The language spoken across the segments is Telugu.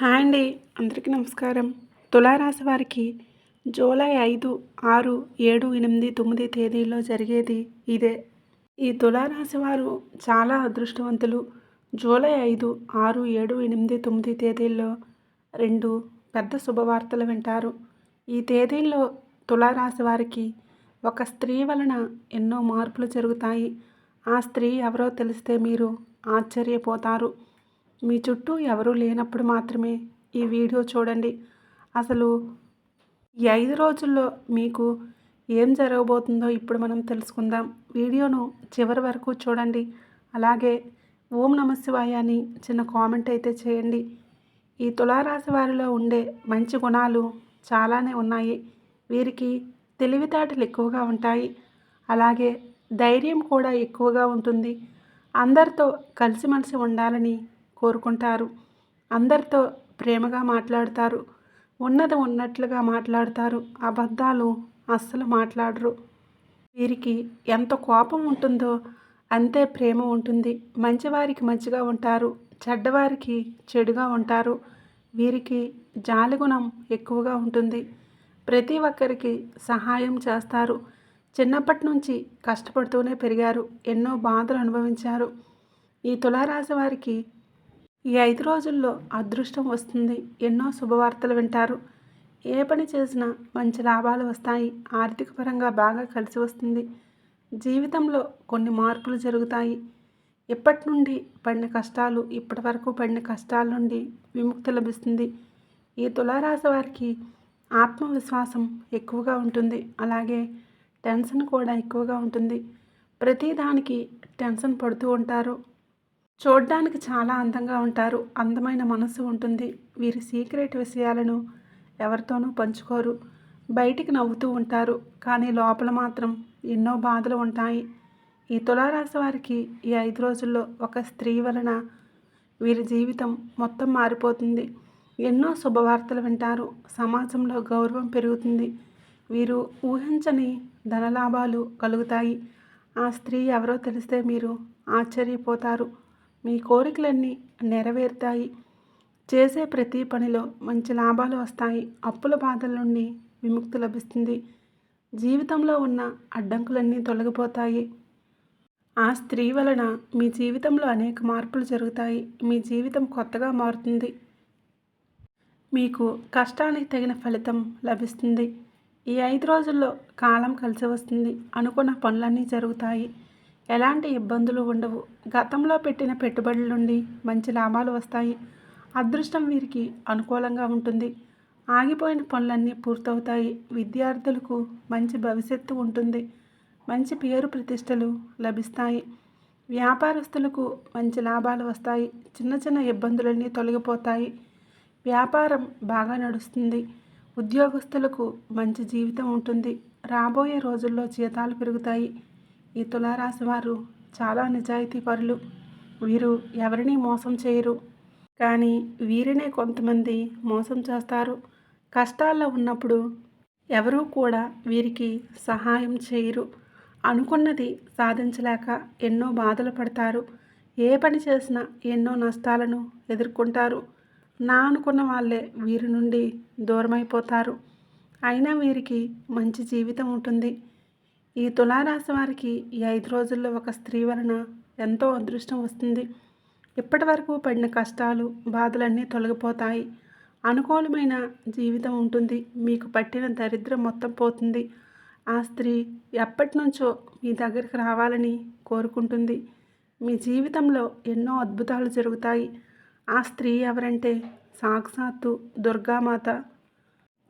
హాయ్ అండి. అందరికీ నమస్కారం. తులారాశి వారికి జూలై ఐదు ఆరు ఏడు ఎనిమిది తొమ్మిది తేదీల్లో జరిగేది ఇదే. ఈ తులారాశి వారు చాలా అదృష్టవంతులు. జూలై ఐదు ఆరు ఏడు ఎనిమిది తొమ్మిది తేదీల్లో రెండు పెద్ద శుభవార్తలు వింటారు. ఈ తేదీల్లో తులారాశి వారికి ఒక స్త్రీ వలన ఎన్నో మార్పులు జరుగుతాయి. ఆ స్త్రీ ఎవరో తెలిస్తే మీరు ఆశ్చర్యపోతారు. మీ చుట్టూ ఎవరూ లేనప్పుడు మాత్రమే ఈ వీడియో చూడండి. అసలు ఈ ఐదు రోజుల్లో మీకు ఏం జరగబోతుందో ఇప్పుడు మనం తెలుసుకుందాం. వీడియోను చివరి వరకు చూడండి. అలాగే ఓం నమశివాయ అని చిన్న కామెంట్ అయితే చేయండి. ఈ తులారాశి వారిలో ఉండే మంచి గుణాలు చాలానే ఉన్నాయి. వీరికి తెలివితేటలు ఎక్కువగా ఉంటాయి. అలాగే ధైర్యం కూడా ఎక్కువగా ఉంటుంది. అందరితో కలిసిమెలిసి ఉండాలని కోరుకుంటారు. అందరితో ప్రేమగా మాట్లాడతారు. ఉన్నది ఉన్నట్లుగా మాట్లాడతారు. అబద్ధాలు అస్సలు మాట్లాడరు. వీరికి ఎంత కోపం ఉంటుందో అంతే ప్రేమ ఉంటుంది. మంచివారికి మంచిగా ఉంటారు. చెడ్డవారికి చెడుగా ఉంటారు. వీరికి జాలిగుణం ఎక్కువగా ఉంటుంది. ప్రతి ఒక్కరికి సహాయం చేస్తారు. చిన్నప్పటి నుంచి కష్టపడుతూనే పెరిగారు. ఎన్నో బాధలు అనుభవించారు. ఈ తులారాశి వారికి ఈ ఐదు రోజుల్లో అదృష్టం వస్తుంది. ఎన్నో శుభవార్తలు వింటారు. ఏ పని చేసినా మంచి లాభాలు వస్తాయి. ఆర్థిక పరంగా బాగా కలిసి వస్తుంది. జీవితంలో కొన్ని మార్పులు జరుగుతాయి. ఇప్పటి నుండి పడిన కష్టాలు ఇప్పటి వరకు పడిన కష్టాల నుండి విముక్తి లభిస్తుంది. ఈ తులారాశి వారికి ఆత్మవిశ్వాసం ఎక్కువగా ఉంటుంది. అలాగే టెన్షన్ కూడా ఎక్కువగా ఉంటుంది. ప్రతిదానికి టెన్షన్ పడుతూ ఉంటారు. చూడ్డానికి చాలా అందంగా ఉంటారు. అందమైన మనసు ఉంటుంది. వీరి సీక్రెట్ విషయాలను ఎవరితోనూ పంచుకోరు. బయటికి నవ్వుతూ ఉంటారు. కానీ లోపల మాత్రం ఎన్నో బాధలు ఉంటాయి. ఈ తులారాశి వారికి ఈ ఐదు రోజుల్లో ఒక స్త్రీ వలన వీరి జీవితం మొత్తం మారిపోతుంది. ఎన్నో శుభవార్తలు వింటారు. సమాజంలో గౌరవం పెరుగుతుంది. వీరు ఊహించని ధనలాభాలు కలుగుతాయి. ఆ స్త్రీ ఎవరో తెలిస్తే మీరు ఆశ్చర్యపోతారు. మీ కోరికలన్నీ నెరవేరుతాయి. చేసే ప్రతి పనిలో మంచి లాభాలు వస్తాయి. అప్పుల బాధల నుండి విముక్తి లభిస్తుంది. జీవితంలో ఉన్న అడ్డంకులన్నీ తొలగిపోతాయి. ఆ స్త్రీ వలన మీ జీవితంలో అనేక మార్పులు జరుగుతాయి. మీ జీవితం కొత్తగా మారుతుంది. మీకు కష్టానికి తగిన ఫలితం లభిస్తుంది. ఈ ఐదు రోజుల్లో కాలం కలిసి వస్తుంది. అనుకున్న పనులన్నీ జరుగుతాయి. ఎలాంటి ఇబ్బందులు ఉండవు. గతంలో పెట్టిన పెట్టుబడుల నుండి మంచి లాభాలు వస్తాయి. అదృష్టం వీరికి అనుకూలంగా ఉంటుంది. ఆగిపోయిన పనులన్నీ పూర్తవుతాయి. విద్యార్థులకు మంచి భవిష్యత్తు ఉంటుంది. మంచి పేరు ప్రతిష్టలు లభిస్తాయి. వ్యాపారస్తులకు మంచి లాభాలు వస్తాయి. చిన్న చిన్న ఇబ్బందులన్నీ తొలగిపోతాయి. వ్యాపారం బాగా నడుస్తుంది. ఉద్యోగస్తులకు మంచి జీవితం ఉంటుంది. రాబోయే రోజుల్లో జీతాలు పెరుగుతాయి. ఈ తులారాశి వారు చాలా నిజాయితీ పరులు వీరు ఎవరిని మోసం చేయరు. కానీ వీరినే కొంతమంది మోసం చేస్తారు. కష్టాల్లో ఉన్నప్పుడు ఎవరూ కూడా వీరికి సహాయం చేయరు. అనుకున్నది సాధించలేక ఎన్నో బాధలు పడతారు. ఏ పని చేసినా ఎన్నో నష్టాలను ఎదుర్కొంటారు. నా అనుకున్న వాళ్ళే వీరి నుండి దూరమైపోతారు. అయినా వీరికి మంచి జీవితం ఉంటుంది. ఈ తులారాశి వారికి ఈ ఐదు రోజుల్లో ఒక స్త్రీ వలన ఎంతో అదృష్టం వస్తుంది. ఇప్పటి వరకు పడిన కష్టాలు బాధలన్నీ తొలగిపోతాయి. అనుకూలమైన జీవితం ఉంటుంది. మీకు పట్టిన దరిద్రం మొత్తం పోతుంది. ఆ స్త్రీ ఎప్పటి నుంచో మీ దగ్గరికి రావాలని కోరుకుంటుంది. మీ జీవితంలో ఎన్నో అద్భుతాలు జరుగుతాయి. ఆ స్త్రీ ఎవరంటే సాక్షాత్తు దుర్గామాత.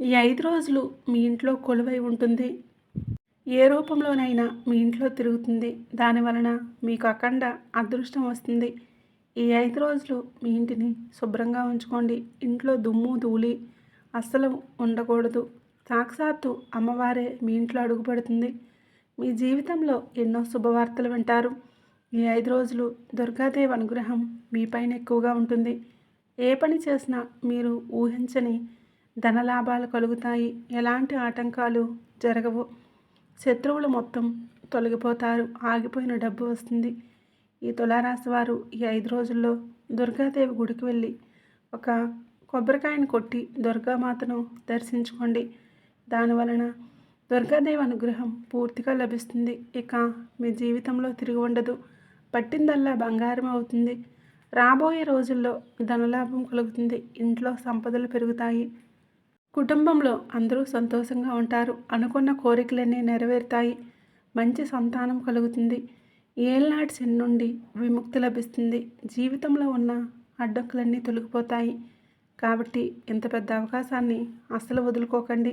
ఈ ఐదు రోజులు మీ ఇంట్లో కొలువై ఉంటుంది. ఏ రూపంలోనైనా మీ ఇంట్లో తిరుగుతుంది. దానివలన మీకు అఖండ అదృష్టం వస్తుంది. ఈ ఐదు రోజులు మీ ఇంటిని శుభ్రంగా ఉంచుకోండి. ఇంట్లో దుమ్ము ధూళి అస్సలు ఉండకూడదు. సాక్షాత్తు అమ్మవారే మీ ఇంట్లో అడుగుపడుతుంది మీ జీవితంలో ఎన్నో శుభవార్తలు వింటారు. ఈ ఐదు రోజులు దుర్గాదేవి అనుగ్రహం మీపైన ఎక్కువగా ఉంటుంది. ఏ పని చేసినా మీరు ఊహించని ధనలాభాలు కలుగుతాయి. ఎలాంటి ఆటంకాలు జరగవు. శత్రువులు మొత్తం తొలగిపోతారు. ఆగిపోయిన డబ్బు వస్తుంది. ఈ తులారాశి వారు ఈ ఐదు రోజుల్లో దుర్గాదేవి గుడికి వెళ్ళి ఒక కొబ్బరికాయను కొట్టి దుర్గామాతను దర్శించుకోండి. దానివలన దుర్గాదేవి అనుగ్రహం పూర్తిగా లభిస్తుంది. ఇక మీ జీవితంలో తిరిగి ఉండదు. పట్టిందల్లా బంగారం అవుతుంది. రాబోయే రోజుల్లో ధనలాభం కలుగుతుంది. ఇంట్లో సంపదలు పెరుగుతాయి. కుటుంబంలో అందరూ సంతోషంగా ఉంటారు అనుకున్న కోరికలన్నీ నెరవేరుతాయి. మంచి సంతానం కలుగుతుంది. ఏళ్ళనాటి శని నుండి విముక్తి లభిస్తుంది. జీవితంలో ఉన్న అడ్డంకులన్నీ తొలగిపోతాయి. కాబట్టి ఇంత పెద్ద అవకాశాన్ని అస్సలు వదులుకోకండి.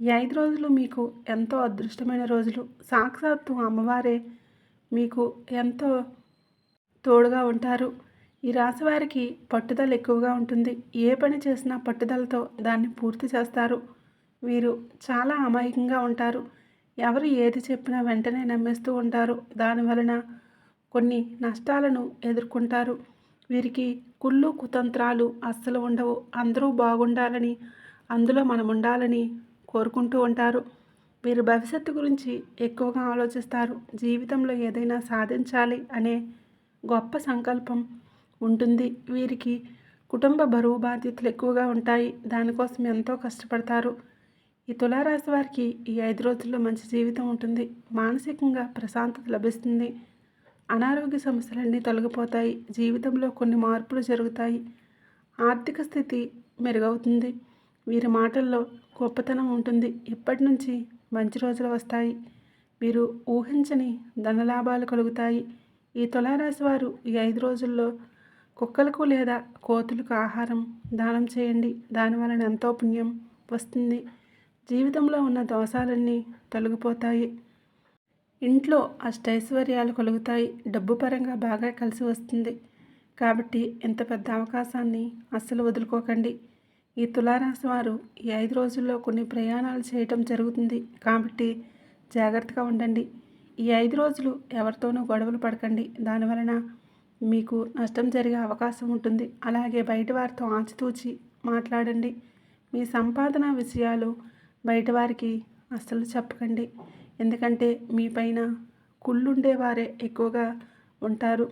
ఈ ఐదు రోజులు మీకు ఎంతో అదృష్టమైన రోజులు. సాక్షాత్తు అమ్మవారే మీకు ఎంతో తోడుగా ఉంటారు. ఈ రాశి వారికి పట్టుదల ఎక్కువగా ఉంటుంది. ఏ పని చేసినా పట్టుదలతో దాన్ని పూర్తి చేస్తారు. వీరు చాలా అమాయకంగా ఉంటారు. ఎవరు ఏది చెప్పినా వెంటనే నమ్మేస్తూ ఉంటారు. దానివలన కొన్ని నష్టాలను ఎదుర్కొంటారు. వీరికి కుళ్ళు కుతంత్రాలు అస్సలు ఉండవు. అందరూ బాగుండాలని అందులో మనం ఉండాలని కోరుకుంటూ ఉంటారు. వీరు భవిష్యత్తు గురించి ఎక్కువగా ఆలోచిస్తారు. జీవితంలో ఏదైనా సాధించాలి అనే గొప్ప సంకల్పం ఉంటుంది. వీరికి కుటుంబ బరువు బాధ్యతలు ఎక్కువగా ఉంటాయి. దానికోసం ఎంతో కష్టపడతారు. ఈ తులారాశి వారికి ఈ ఐదు రోజుల్లో మంచి జీవితం ఉంటుంది. మానసికంగా ప్రశాంతత లభిస్తుంది. అనారోగ్య సమస్యలన్నీ తొలగిపోతాయి. జీవితంలో కొన్ని మార్పులు జరుగుతాయి. ఆర్థిక స్థితి మెరుగవుతుంది. వీరి మాటల్లో గొప్పతనం ఉంటుంది. ఇప్పటి నుంచి మంచి రోజులు వస్తాయి? మీరు ఊహించని ధనలాభాలు కలుగుతాయి. ఈ తులారాశి వారు ఈ ఐదు రోజుల్లో కుక్కలకు లేదా కోతులకు ఆహారం దానం చేయండి. దానివలన ఎంతో పుణ్యం వస్తుంది. జీవితంలో ఉన్న దోషాలన్నీ తొలగిపోతాయి. ఇంట్లో అష్టైశ్వర్యాలు కలుగుతాయి. డబ్బు పరంగా బాగా కలిసి వస్తుంది. కాబట్టి ఇంత పెద్ద అవకాశాన్ని అస్సలు వదులుకోకండి. ఈ తులారాశి వారు ఈ ఐదు రోజుల్లో కొన్ని ప్రయాణాలు చేయటం జరుగుతుంది. కాబట్టి జాగ్రత్తగా ఉండండి. ఈ ఐదు రోజులు ఎవరితోనూ గొడవలు పడకండి. దానివలన మీకు నష్టం జరిగే అవకాశం ఉంటుంది. అలాగే బయట వారితో ఆచితూచి మాట్లాడండి. మీ సంపాదన విషయాలు బయట వారికి అస్సలు చెప్పకండి. ఎందుకంటే మీపైన కుళ్ళుండేవారే ఎక్కువగా ఉంటారు.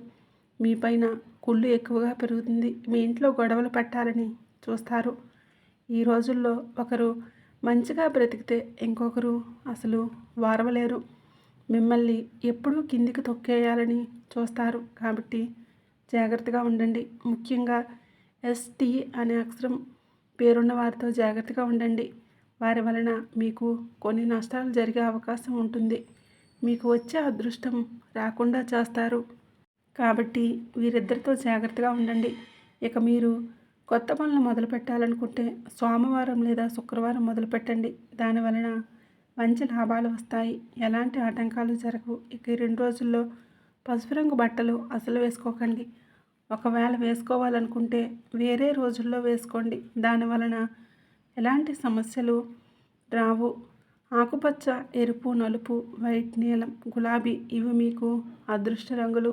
మీపైన కుళ్ళు ఎక్కువగా పెరుగుతుంది. మీ ఇంట్లో గొడవలు పెట్టాలని చూస్తారు. ఈ రోజుల్లో ఒకరు మంచిగా బ్రతికితే ఇంకొకరు అసలు వారవలేరు. మిమ్మల్ని ఎప్పుడూ కిందికి తొక్కేయాలని చూస్తారు. కాబట్టి జాగ్రత్తగా ఉండండి. ముఖ్యంగా ఎస్టీ అనే అక్షరం పేరున్న వారితో జాగ్రత్తగా ఉండండి. వారి వలన మీకు కొన్ని నష్టాలు జరిగే అవకాశం ఉంటుంది. మీకు వచ్చే అదృష్టం రాకుండా చేస్తారు. కాబట్టి వీరిద్దరితో జాగ్రత్తగా ఉండండి. ఇక మీరు కొత్త పనులు మొదలు పెట్టాలనుకుంటే సోమవారం లేదా శుక్రవారం మొదలు పెట్టండి దానివలన మంచి లాభాలు వస్తాయి. ఎలాంటి ఆటంకాలు జరగవు. ఇక ఈ రెండు రోజుల్లో పసుపు రంగు బట్టలు అసలు వేసుకోకండి. ఒకవేళ వేసుకోవాలనుకుంటే వేరే రోజుల్లో వేసుకోండి. దాని వలన ఎలాంటి సమస్యలు రావు. ఆకుపచ్చ ఎరుపు నలుపు వైట్ నీలం గులాబీ ఇవి మీకు అదృష్ట రంగులు.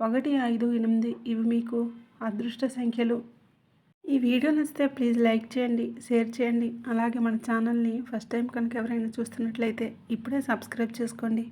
ఒకటి ఐదు ఎనిమిది ఇవి మీకు అదృష్ట సంఖ్యలు. ఈ వీడియో నచ్చితే ప్లీజ్ లైక్ చేయండి షేర్ చేయండి. అలాగే మన ఛానల్ని ఫస్ట్ టైం కనుక ఎవరైనా చూస్తున్నట్లయితే ఇప్పుడే సబ్స్క్రైబ్ చేసుకోండి.